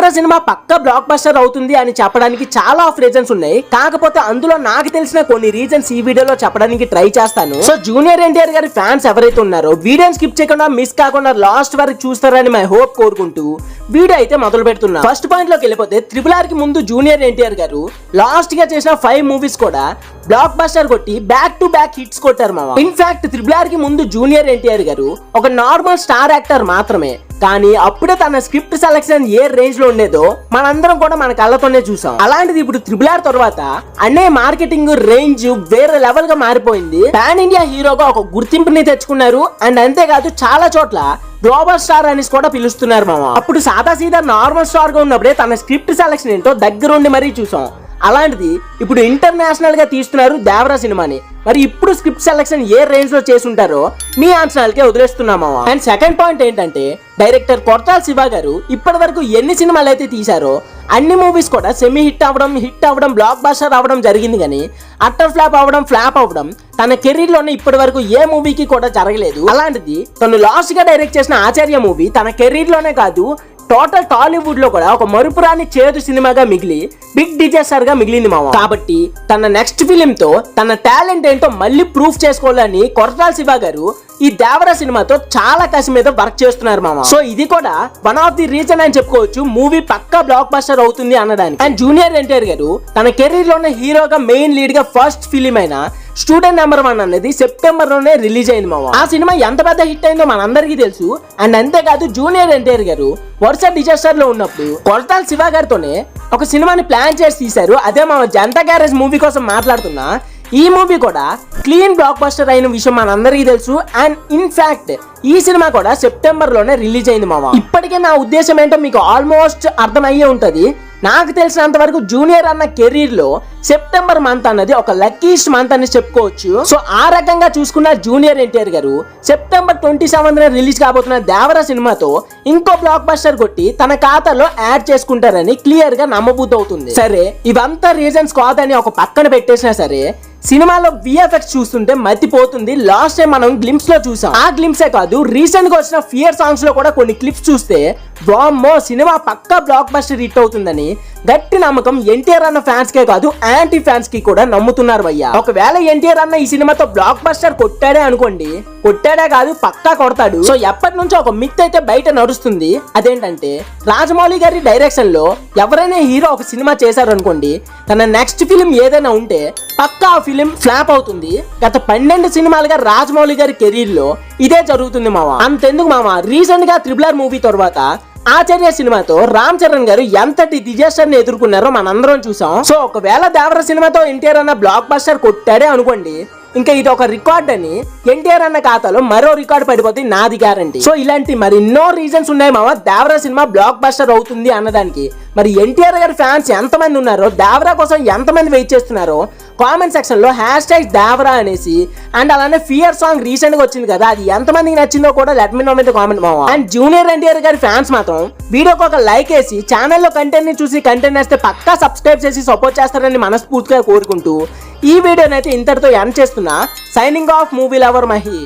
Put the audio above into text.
దేవర cinema పక్క blockbuster అవుతుంది అని చెప్పడానికి చాలా ఆఫ్ రీజన్స్ ఉన్నాయి. కాకపోతే అందులో నాకు తెలిసిన కొన్ని రీజన్స్ ఈ వీడియోలో చెప్పడానికి ట్రై చేస్తాను. సో జూనియర్ ఎన్టీఆర్ గారి ఫ్యాన్స్ ఎవరైతే ఉన్నారో వీడియోని స్కిప్ చేయకుండా మిస్ కాకుండా లాస్ట్ వరకు చూస్తారని మై హోప్ కోరుకుంటూ వీడియో అయితే మొదలు పెడుతున్నా. ఫస్ట్ పాయింట్లోకి వెళ్ళిపోతే త్రిపుల్ ఆర్కి ముందు జూనియర్ ఎన్టీఆర్ గారు లాస్ట్గా చేసిన ఫైవ్ మూవీస్ కూడా బ్లాక్ బస్టర్ కొట్టి బ్యాక్ టు బ్యాక్ హిట్స్ కొట్టారు మామ ఇన్ఫాక్ట్ త్రిపుల్ ఆర్కి ముందు జూనియర్ ఎన్టీఆర్ గారు ఒక నార్మల్ స్టార్ యాక్టర్ మాత్రమే. కానీ అప్పుడే తన స్క్రిప్ట్ సెలక్షన్ ఏ రేంజ్లో ఉండేదో మనందరం కూడా మన కళ్ళతోనే చూసాం. అలాంటిది ఇప్పుడు త్రిబుల్ ఆర్ తర్వాత అనే మార్కెటింగ్ రేంజ్ వేరే లెవెల్గా మారిపోయింది. పాన్ ఇండియా హీరోగా ఒక గుర్తింపుని తెచ్చుకున్నారు. అండ్ అంతేకాదు చాలా చోట్ల గ్లోబల్ స్టార్ అనేసి కూడా పిలుస్తున్నారు మామ. అప్పుడు సాదా సీదా నార్మల్ స్టార్గా ఉన్నప్పుడే తన స్క్రిప్ట్ సెలక్షన్ ఏంటో దగ్గరుండి మరీ చూసాం. అలాంటిది ఇప్పుడు ఇంటర్నేషనల్గా తీస్తున్నారు దేవరా సినిమాని. మరి ఇప్పుడు స్క్రిప్ట్ సెలక్షన్ ఏ రేంజ్లో చేసి ఉంటారో మీ ఆన్సర్లకే వదిలేస్తున్నామా అండ్ సెకండ్ పాయింట్ ఏంటంటే డైరెక్టర్ కొరటాల శివ గారు ఇప్పటి వరకు ఎన్ని సినిమాలు అయితే తీశారో అన్ని మూవీస్ కూడా సెమీ హిట్ అవ్వడం హిట్ అవ్వడం బ్లాక్ బాస్టర్ అవ్వడం జరిగింది కానీ అట్టర్ ఫ్లాప్ అవ్వడం ఫ్లాప్ అవ్వడం తన కెరీర్లోనే ఇప్పటి వరకు ఏ మూవీకి కూడా జరగలేదు. అలాంటిది తను లాస్ట్గా డైరెక్ట్ చేసిన ఆచార్య మూవీ తన కెరీర్లోనే కాదు టోటల్ టాలీవుడ్లో కూడా ఒక మరుపురాని చేదు సినిమాగా మిగిలి బిగ్ డిజాస్టర్గా మిగిలింది మామ. కాబట్టి తన నెక్స్ట్ ఫిలిం తో తన టాలెంట్ ఏంటో మళ్ళీ ప్రూఫ్ చేసుకోవాలని కొరటాల శివ గారు ఈ దేవర సినిమాతో చాలా కసి మీద వర్క్ చేస్తున్నారు మామ. సో ఇది కూడా వన్ ఆఫ్ ది రీజన్ అని చెప్పుకోవచ్చు మూవీ పక్కా బ్లాక్ బస్టర్ అవుతుంది అనడానికి అండ్ జూనియర్ ఎన్టీఆర్ గారు తన కెరీర్లోనే హీరోగా మెయిన్ లీడ్గా ఫస్ట్ ఫిలిం అయిన స్టూడెంట్ నెంబర్ వన్ అనేది సెప్టెంబర్లోనే రిలీజ్ అయింది మామ ఆ సినిమా ఎంత పెద్ద హిట్ అయిందో మనందరికీ తెలుసు. అండ్ అంతేకాదు జూనియర్ ఎన్టీఆర్ గారు వరుస డిజాస్టర్లో ఉన్నప్పుడు కొరటాల శివ గారితోనే ఒక సినిమాని ప్లాన్ చేసి తీశారు. అదే మా జనతా గ్యారేజ్ మూవీ కోసం మాట్లాడుతున్నా. ఈ మూవీ కూడా క్లీన్ బ్లాక్ బస్టర్ అయిన విషయం మనందరికీ తెలుసు. అండ్ ఇన్ఫాక్ట్ ఈ సినిమా కూడా సెప్టెంబర్లోనే రిలీజ్ అయింది మామ ఇప్పటికే నా ఉద్దేశం ఏంటో మీకు ఆల్మోస్ట్ అర్థమయ్యే ఉంటది. నాకు తెలిసినంత వరకు జూనియర్ అన్న కెరీర్లో సెప్టెంబర్ మంత్ అన్నది ఒక లక్కీస్ట్ మంత్ అని చెప్పుకోవచ్చు. సో ఆ రకంగా చూసుకున్న జూనియర్ ఎన్టీఆర్ గారు సెప్టెంబర్ ట్వంటీ సెవెంత్ రిలీజ్ కాబోతున్న దేవర సినిమాతో ఇంకో బ్లాక్ బస్టర్ కొట్టి తన ఖాతాలో యాడ్ చేసుకుంటారని క్లియర్గా నమ్మబుద్ధి అవుతుంది సరే ఇవంతా రీజన్స్ కాదని ఒక పక్కన పెట్టేసినా సరే సినిమాలో విఎఫ్ఎక్స్ చూస్తుంటే మతిపోతుంది. లాస్ట్ టైం మనం గ్లిమ్స్లో చూసాం. ఆ గ్లిమ్సే కాదు రీసెంట్గా వచ్చిన ఫియర్ సాంగ్స్లో కూడా కొన్ని క్లిప్స్ చూస్తే వామ్మో సినిమా పక్కా బ్లాక్ బస్టర్ హిట్ అవుతుందని గట్టి నమ్మకం ఎన్టీఆర్ అన్న ఫ్యాన్స్ కే కాదు యాంటీ ఫ్యాన్స్కి కూడా నమ్ముతున్నారు భయ్య ఒకవేళ ఎన్టీఆర్ అన్న ఈ సినిమాతో బ్లాక్ బస్టర్ కొట్టాడే అనుకోండి కొట్టాడే కాదు పక్కా కొడతాడు. సో ఎప్పటి నుంచో ఒక మిత్ అయితే బయట నడుస్తుంది. అదేంటంటే రాజమౌళి గారి డైరెక్షన్లో ఎవరైనా హీరో ఒక సినిమా చేశారు అనుకోండి తన నెక్స్ట్ ఫిలిం ఏదైనా ఉంటే పక్కా ఆ ఫిలిం ఫ్లాప్ అవుతుంది. గత పన్నెండు సినిమాలుగా రాజమౌళి గారి కెరీర్లో ఇదే జరుగుతుంది మామ అంతెందుకు మామ రీసెంట్గా త్రిబుల్ ఆర్ మూవీ తర్వాత ఆచార్య సినిమాతో రామ్ చరణ్ గారు ఎంతటి డిజాస్టర్ని ఎదుర్కొన్నారో మనందరం చూసాం. సో ఒకవేళ దేవర సినిమాతో ఎన్టీఆర్ అన్న బ్లాక్ బస్టర్ కొట్టాడే అనుకోండి ఇంకా ఇది ఒక రికార్డ్ అని ఎన్టీఆర్ అన్న ఖాతాలో మరో రికార్డ్ పడిపోతే నాది గ్యారంటీ సో ఇలాంటి మరి ఎన్నో రీజన్స్ ఉన్నాయి మామ దేవరా సినిమా బ్లాక్ బస్టర్ అవుతుంది అన్నదానికి. మరి ఎన్టీఆర్ గారి ఫ్యాన్స్ ఎంతమంది ఉన్నారో దేవరా కోసం ఎంతమంది వెయిట్ చేస్తున్నారో కామెంట్ సెక్షన్లో హ్యాష్ ట్యాగ్ దేవరా అనేసి అండ్ అలానే ఫియర్ సాంగ్ రీసెంట్గా వచ్చింది కదా అది ఎంతమందికి నచ్చిందో కూడా లెట్ మీ నో మీద కామెంట్ మావా. అండ్ జూనియర్ ఎన్టీఆర్ గారి ఫ్యాన్స్ మాత్రం వీడియోకి ఒక లైక్ వేసి ఛానల్లో కంటెంట్ని చూసి కంటెంట్ వేస్తే పక్కా సబ్స్క్రైబ్ చేసి సపోర్ట్ చేస్తారని మనస్ఫూర్తిగా కోరుకుంటూ ఈ వీడియోనైతే ఇంతటితో ఎండ్ చేస్తున్నా. Signing off movie lover Mahi.